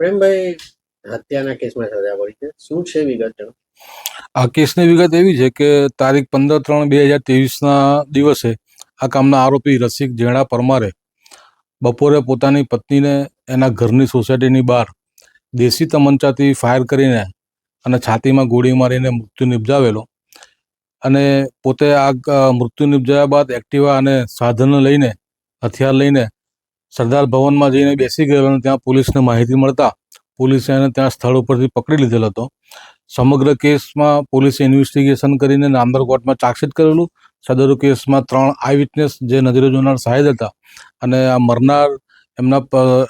પ્રેમભાઈ, હત્યાના કેસમાં સજા પડી છે. શું છે વિગત આ કેસની વિગત એવી છે કે તારીખ પંદર ત્રણ બે હજાર ત્રેવીસના દિવસે આ કામના આરોપી રસિક જેણા પરમારે બપોરે પોતાની પત્નીને એના ઘરની સોસાયટીની બહાર દેશી તમંચાથી ફાયર કરીને અને છાતીમાં ગોળી મારીને મૃત્યુ નિપજાવેલો અને પોતે આ મૃત્યુ નિપજાવ્યા બાદ એક્ટિવા અને સાધન લઈને, હથિયાર લઈને સરદાર ભવનમાં જઈને બેસી ગયેલો અને ત્યાં પોલીસને માહિતી મળતા પોલીસે એને ત્યાં સ્થળ ઉપરથી પકડી લીધેલો હતો. સમગ્ર કેસમાં પોલીસે ઇન્વેસ્ટિગેશન કરીને નામદાર કોર્ટમાં ચાર્જશીટ કરેલું. સદરુ કેસમાં ત્રણ આઈ વિટનેસ જે નજરે જોનાર સાહેબ હતા અને આ મરનાર એમના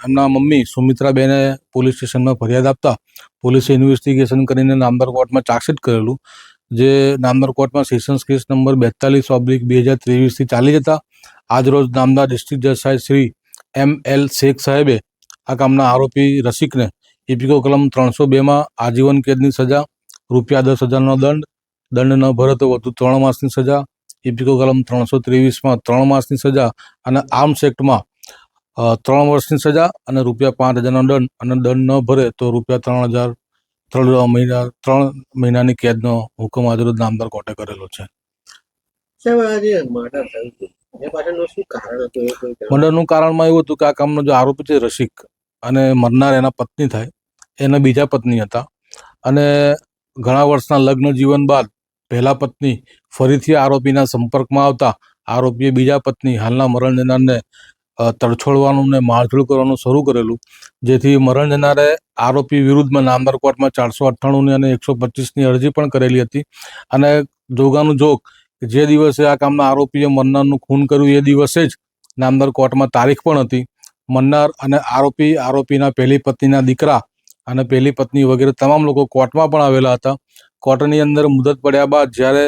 એમના મમ્મી સુમિત્રાબેને પોલીસ સ્ટેશનમાં ફરિયાદ આપતા પોલીસે ઇન્વેસ્ટિગેશન કરીને નામદાર કોર્ટમાં ચાર્જશીટ કરેલું. જે નામદાર કોર્ટમાં સેશન્સ કેસ નંબર બેતાલીસ ઓબ્લિક બે હજાર ત્રેવીસથી ચાલી જતા. આજરોજ નામદાર ડિસ્ટ્રિક્ટ જજ સાહેબ શ્રી એમ એલ શેખ સાહેબે આ કામના આરોપી રસિકને ઇપિકો કલમ ત્રણસો બેમાં આજીવન કેદની સજા, રૂપિયા દસ હજારનો દંડ દંડ ન ભરે તો વધુ ત્રણ માસની સજા ઇપિકો કલમ ત્રણસો ત્રેવીસમાં ત્રણ માસની સજા અને આર્મ્સ એક્ટમાં ત્રણ વર્ષની સજા અને રૂપિયા પાંચ હજારનો દંડ અને દંડ ન ભરે તો રૂપિયા ત્રણ હજાર, ત્રણ મહિના, ત્રણ મહિનાની કેદનો હુકમ આજરોજ નામદાર કોર્ટે કરેલો છે. સાહેબ, આ મર્ડર થયું મર્ડરનું કારણમાં એવું હતું કે આ કામનો જે આરોપી છે રસિક અને મરનાર એના પત્ની થાય, એના બીજા પત્ની હતા. અને ઘણા વર્ષના લગ્ન જીવન બાદ પહેલા પત્ની ફરીથી આરોપીના સંપર્કમાં આવતા, આરોપીએ બીજા પત્ની હાલના મરણ જનારને તડછોડવાનું ને મારઝૂડ કરવાનું શરૂ કરેલું, જેથી મરણ જનારે આરોપી વિરુદ્ધમાં નામદાર કોર્ટમાં ચારસો અઠ્ઠાણુંની અને એકસો પચીસની અરજી પણ કરેલી હતી. અને જોગાનું જોગ જે દિવસે આ કામના આરોપીએ મન્નારનું ખૂન કર્યું એ દિવસે જ નામદાર કોર્ટમાં તારીખ પણ હતી. મન્નાર અને આરોપી આરોપીના પહેલી પત્નીના દીકરા અને પહેલી પત્ની વગેરે તમામ લોકો કોર્ટમાં પણ આવેલા હતા. કોર્ટની અંદર મુદત પડ્યા બાદ જ્યારે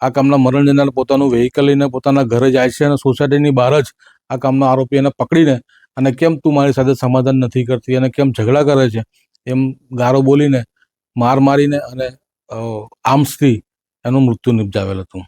આ કામના મરણ જનાર પોતાનું વ્હીકલ લઈને પોતાના ઘરે જાય છે અને સોસાયટીની બહાર જ આ કામના આરોપી એને પકડીને અને કેમ તું મારી સાથે સમાધાન નથી કરતી અને કેમ ઝઘડા કરે છે એમ ગારો બોલીને માર મારીને અને આર્મ્સથી એનું મૃત્યુ નિપજાવેલ હતું.